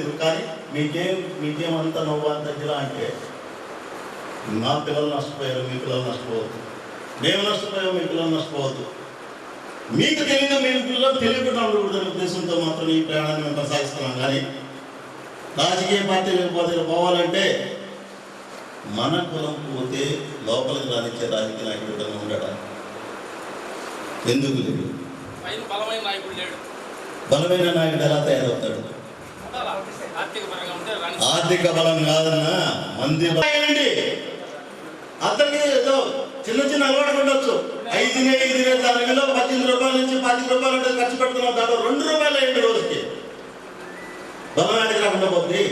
లేదు కానీ మీకేం మీకేమంత నవ్వు అంత జిలా అంటే మా పిల్లలు నష్టపోయారు మీ పిల్లలు నష్టపోవద్దు. మేము నష్టపోయాము మీ పిల్లలు నష్టపోవద్దు. మీకు తెలియదు మీ పిల్లలు తెలియకుండా ఉండకూడదనే ఉద్దేశంతో మాత్రం ఈ ప్రయాణాన్ని మేము కొనసాగిస్తున్నాం. కానీ రాజకీయ పార్టీలకు పోతే పోవాలంటే మన కులం పోతే లోపలికి రానిచ్చే రాజకీయ నాయకుడు ఉండడా ఎందుకు లేదు బలమైన నాయకుడు ఎలా ఉండాలా? ఆర్థిక ఉంటే బలం కాదన్నా మంది అతనికి ఏదో చిన్న చిన్న అలవాటు ఉండొచ్చు. ఐదు తినే ఐదు తినే దాని విలువ పద్దెనిమిది రూపాయల నుంచి పాతిక రూపాయలు ఉంటుంది ఖర్చు పెడుతున్నాం దాంట్లో రెండు రూపాయలు అయ్యింది రోజుకి. బలం ఆడికి రాకుండా పోతుంది.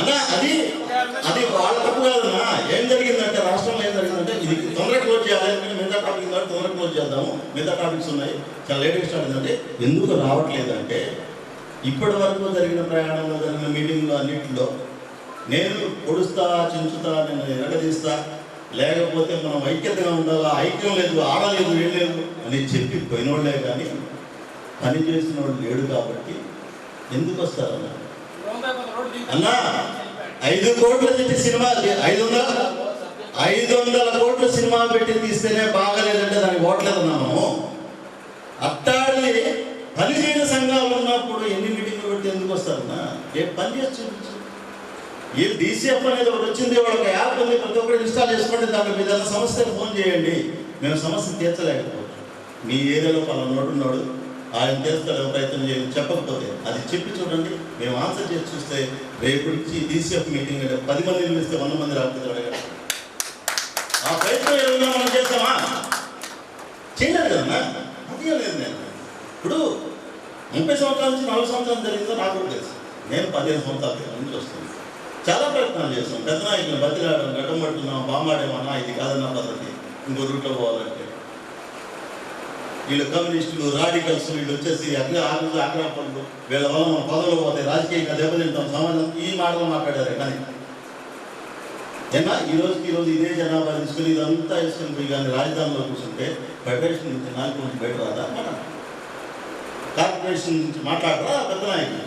అన్నా అది అది వాళ్ళ తప్పు కాదన్నా. ఏం జరిగిందంటే రాష్ట్రంలో ఏం జరిగిందంటే ఇది తొందరగా క్లోజ్ చేయాలి. టాపిక్ ద్వారా తొందరగా క్లోజ్ చేద్దాము మిగతా టాపిక్స్ ఉన్నాయి. చాలా లేటెస్ట్ అయిందంటే ఎందుకు రావట్లేదంటే ఇప్పటి వరకు జరిగిన ప్రయాణంలో జరిగిన మీటింగ్లో అన్నింటిలో నేను పొడుస్తా చించుతా నేను ఎరగదీస్తా లేకపోతే మనం ఐక్యతగా ఉండాలా ఐక్యం లేదు ఆడలేదు ఏం లేదు అని చెప్పి పోయినోళ్ళే కానీ పని చేసిన వాళ్ళు లేడు కాబట్టి ఎందుకు దిగి- అన్నా ఐదు కోట్ల పెట్టి సినిమా ఐదు వందల ఐదు వందల కోట్ల సినిమా పెట్టి తీస్తేనే బాగలేదంటే దానికి ఓట్లేదన్నా మనము అట్టాడి పనిచేయని సంఘాలు ఉన్నప్పుడు ఎన్ని మీటింగ్లు పెట్టి ఎందుకు వస్తారన్నా ఏ పని చేసి ఏ డీసీఎఫ్ అనేది ఒకటి వచ్చింది వాళ్ళ ఒక యాప్ ఉంది ప్రతి ఒక్కరు ఇన్స్టాల్ చేసుకోండి దాంట్లో మీద సమస్యలు సమస్యకు ఫోన్ చేయండి. మేము సమస్యను తీర్చలేకపోవచ్చు. మీ ఏరియాలో పలానోడు ఉన్నాడు ఆయన చేస్తాడు ప్రయత్నం చేయండి చెప్పకపోతే అది చెప్పి చూడండి. మేము ఆన్సర్ చేసి చూస్తే రేపు నుంచి డీసీఎఫ్ మీటింగ్ అంటే పది మంది పిలిస్తే వంద మంది రాకపోతే అడగండి. ఆ ప్రయత్నం ఏమైనా మనం చేస్తామా చేయలేదు కదా అది లేదు నేను. ఇప్పుడు ముప్పై సంవత్సరాల నుంచి నలభై సంవత్సరాలు జరిగిందో నాకు తెలుసు. నేను పదిహేను సంవత్సరాల నుంచి వస్తుంది చాలా ప్రయత్నాలు చేస్తాం పెద్ద నాయకులు బతిలాడడం గడ్డం పడుతున్నాం బామాడేమన్నా ఇది కాదన్న పద్ధతి. ఇంకో రూట్లో పోవాలంటే. వీళ్ళు కమ్యూనిస్టులు రాడికల్స్ వీళ్ళు వచ్చేసి అగ్ని ఆగ్ర ఆగ్రహపడులు వీళ్ళ వల్ల మన పదవులు పోతాయి రాజకీయంగా దెబ్బతింటాం. సమాజం ఈ మాటలు మాట్లాడారు కానీ ఏనా ఈ రోజుకి ఈ రోజు ఇదే జనాభా తీసుకుని ఇదంతా వేసుకుని పోయి కానీ రాజధానిలో కూర్చుంటే ఫెడరేషన్ నుంచి నాలుగు నుంచి బయట రాదా? మన కార్పొరేషన్ నుంచి మాట్లాడరా? పెద్ద నాయకులు